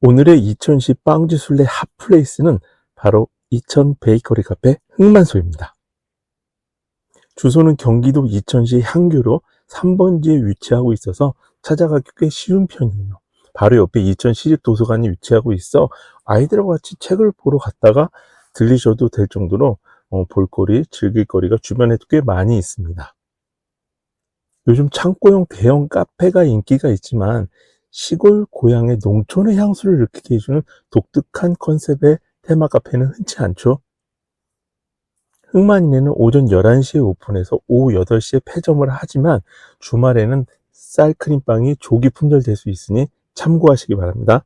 오늘의 이천시 빵지술래 핫플레이스는 바로 이천 베이커리 카페 흑만소입니다. 주소는 경기도 이천시 향교로 3번지에 위치하고 있어서 찾아가기 꽤 쉬운 편이에요. 바로 옆에 이천 시립 도서관이 위치하고 있어 아이들하고 같이 책을 보러 갔다가 들리셔도 될 정도로 어, 볼거리, 즐길거리가 주변에도 꽤 많이 있습니다. 요즘 창고형 대형 카페가 인기가 있지만 시골 고향의 농촌의 향수를 느끼게 해주는 독특한 컨셉의 테마 카페는 흔치 않죠. 흑만인에는 오전 11시에 오픈해서 오후 8시에 폐점을 하지만 주말에는 쌀크림빵이 조기 품절될 수 있으니 참고하시기 바랍니다.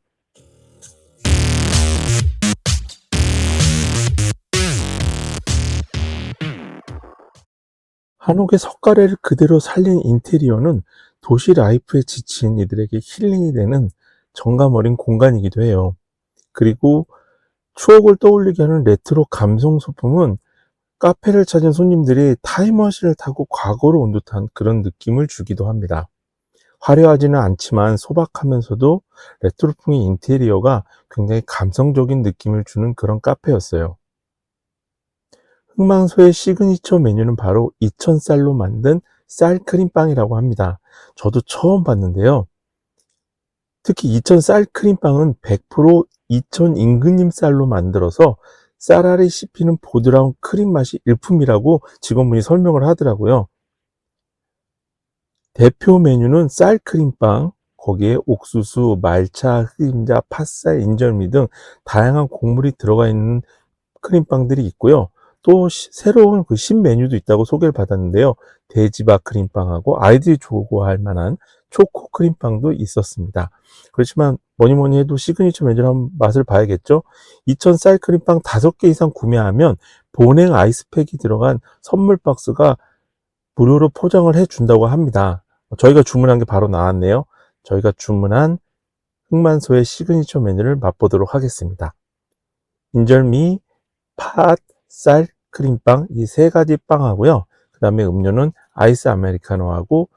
한옥의 석가래를 그대로 살린 인테리어는 도시 라이프에 지친 이들에게 힐링이 되는 정감 어린 공간이기도 해요. 그리고 추억을 떠올리게 하는 레트로 감성 소품은 카페를 찾은 손님들이 타임머신을 타고 과거로 온 듯한 그런 느낌을 주기도 합니다. 화려하지는 않지만 소박하면서도 레트로풍의 인테리어가 굉장히 감성적인 느낌을 주는 그런 카페였어요. 흑망소의 시그니처 메뉴는 바로 2000쌀로 만든 쌀크림빵이라고 합니다. 저도 처음 봤는데요. 특히 2000 쌀크림빵은 100% 2000 임금님 쌀로 만들어서 쌀알이 씹히는 보드라운 크림 맛이 일품이라고 직원분이 설명을 하더라고요. 대표 메뉴는 쌀크림빵, 거기에 옥수수, 말차, 흑임자, 팥살, 인절미 등 다양한 곡물이 들어가 있는 크림빵들이 있고요. 또 시- 새로운 그 신메뉴도 있다고 소개를 받았는데요. 돼지밥 크림빵하고 아이들이 좋아할 만한 초코 크림빵도 있었습니다. 그렇지만 뭐니 뭐니 해도 시그니처 메뉴를 맛을 봐야겠죠. 2000쌀 크림빵 5개 이상 구매하면 보냉 아이스팩이 들어간 선물 박스가 무료로 포장을 해준다고 합니다. 저희가 주문한 게 바로 나왔네요. 저희가 주문한 흑만소의 시그니처 메뉴를 맛보도록 하겠습니다. 인절미, 팥, 쌀, 크림빵 이 세 가지 빵하고요. 그 다음에 음료는 아이스 아메리카노하고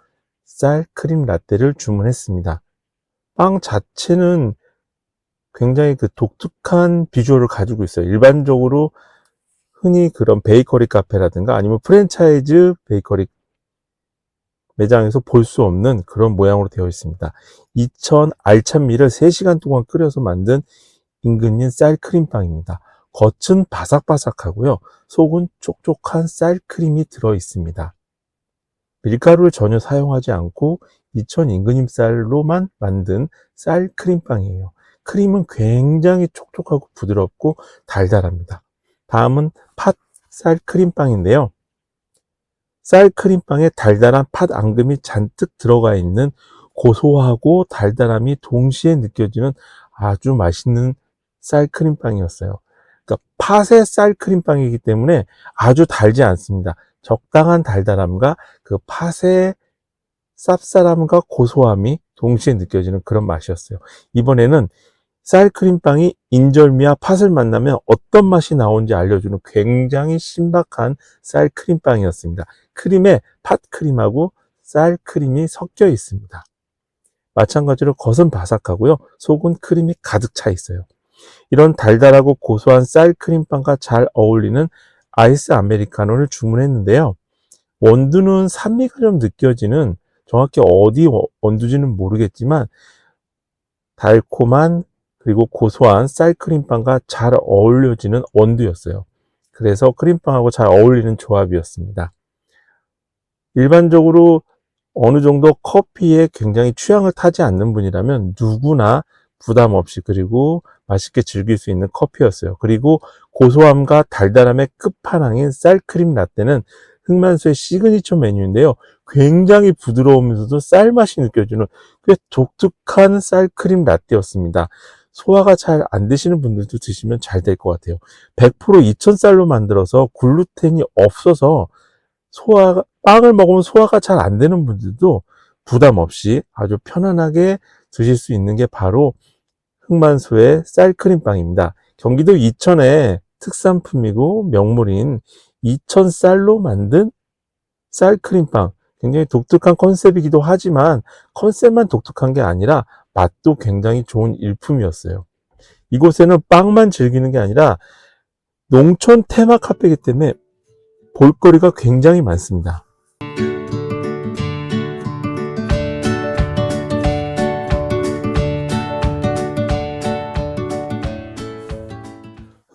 쌀 크림 라떼를 주문했습니다. 빵 자체는 굉장히 그 독특한 비주얼을 가지고 있어요. 일반적으로 흔히 그런 베이커리 카페라든가 아니면 프랜차이즈 베이커리 매장에서 볼 수 없는 그런 모양으로 되어 있습니다. 2000 알찬미를 3시간 동안 끓여서 만든 임금님 쌀 크림빵입니다. 겉은 바삭바삭하고요. 속은 촉촉한 쌀 크림이 들어 있습니다. 밀가루를 전혀 사용하지 않고 2000 임금님 쌀로만 만든 쌀 크림빵이에요. 크림은 굉장히 촉촉하고 부드럽고 달달합니다. 다음은 팥 쌀 크림빵인데요. 쌀 크림빵에 달달한 팥 앙금이 잔뜩 들어가 있는 고소하고 달달함이 동시에 느껴지는 아주 맛있는 쌀 크림빵이었어요. 그러니까 팥의 쌀 크림빵이기 때문에 아주 달지 않습니다. 적당한 달달함과 그 팥의 쌉쌀함과 고소함이 동시에 느껴지는 그런 맛이었어요. 이번에는 쌀 크림빵이 인절미와 팥을 만나면 어떤 맛이 나오는지 알려주는 굉장히 신박한 쌀 크림빵이었습니다. 크림에 팥 크림하고 쌀 크림이 섞여 있습니다. 마찬가지로 겉은 바삭하고요. 속은 크림이 가득 차 있어요. 이런 달달하고 고소한 쌀 크림빵과 잘 어울리는 아이스 아메리카노를 주문했는데요. 원두는 산미가 좀 느껴지는 정확히 어디 원두지는 모르겠지만 달콤한 그리고 고소한 쌀 크림빵과 잘 어울려지는 원두였어요. 그래서 크림빵하고 잘 어울리는 조합이었습니다. 일반적으로 어느 정도 커피에 굉장히 취향을 타지 않는 분이라면 누구나 부담 없이 그리고 맛있게 즐길 수 있는 커피였어요. 그리고 고소함과 달달함의 끝판왕인 쌀크림 라떼는 흑만수의 시그니처 메뉴인데요. 굉장히 부드러우면서도 쌀맛이 느껴지는 꽤 독특한 쌀크림 라떼였습니다. 소화가 잘 안 되시는 분들도 드시면 잘 될 것 같아요. 100% 2000쌀로 만들어서 글루텐이 없어서 소화, 빵을 먹으면 소화가 잘 안 되는 분들도 부담 없이 아주 편안하게 드실 수 있는 게 바로 흑만소의 쌀크림빵입니다. 경기도 이천의 특산품이고 명물인 이천 쌀로 만든 쌀크림빵. 굉장히 독특한 컨셉이기도 하지만 컨셉만 독특한 게 아니라 맛도 굉장히 좋은 일품이었어요. 이곳에는 빵만 즐기는 게 아니라 농촌 테마 카페이기 때문에 볼거리가 굉장히 많습니다.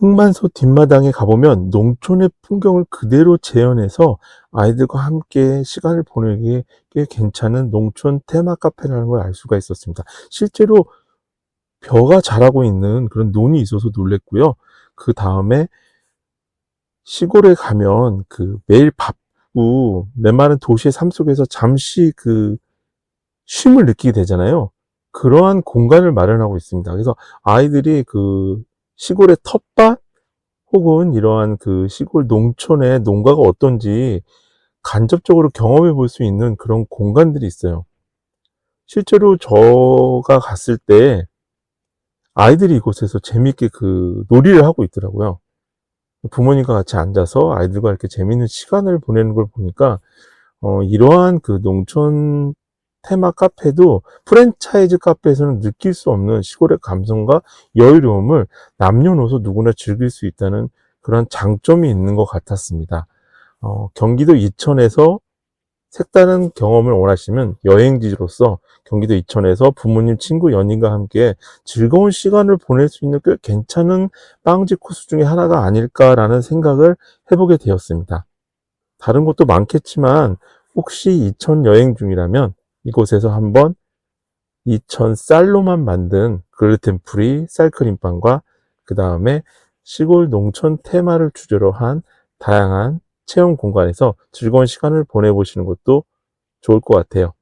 흑만소 뒷마당에 가보면 농촌의 풍경을 그대로 재현해서 아이들과 함께 시간을 보내기에 꽤 괜찮은 농촌 테마 카페라는 걸 알 수가 있었습니다. 실제로 벼가 자라고 있는 그런 논이 있어서 놀랬고요. 그 다음에 시골에 가면 그 매일 바쁘고 메마른 도시의 삶 속에서 잠시 그 쉼을 느끼게 되잖아요. 그러한 공간을 마련하고 있습니다. 그래서 아이들이 그 시골의 텃밭 혹은 이러한 그 시골 농촌의 농가가 어떤지 간접적으로 경험해 볼 수 있는 그런 공간들이 있어요. 실제로 저가 갔을 때 아이들이 이곳에서 재밌게 그 놀이를 하고 있더라고요. 부모님과 같이 앉아서 아이들과 이렇게 재밌는 시간을 보내는 걸 보니까 어, 이러한 그 농촌 테마 카페도 프랜차이즈 카페에서는 느낄 수 없는 시골의 감성과 여유로움을 남녀노소 누구나 즐길 수 있다는 그런 장점이 있는 것 같았습니다. 어, 경기도 이천에서 색다른 경험을 원하시면 여행지로서 경기도 이천에서 부모님, 친구, 연인과 함께 즐거운 시간을 보낼 수 있는 꽤 괜찮은 빵집 코스 중에 하나가 아닐까라는 생각을 해보게 되었습니다. 다른 곳도 많겠지만 혹시 이천 여행 중이라면 이곳에서 한번 이천 쌀로만 만든 글루텐 프리 쌀크림빵과 그 다음에 시골 농촌 테마를 주제로 한 다양한 체험 공간에서 즐거운 시간을 보내보시는 것도 좋을 것 같아요.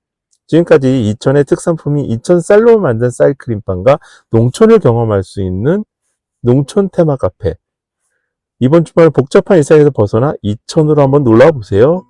지금까지 이천의 특산품인 이천 쌀로 만든 쌀크림빵과 농촌을 경험할 수 있는 농촌 테마 카페. 이번 주말 복잡한 일상에서 벗어나 이천으로 한번 놀러 보세요.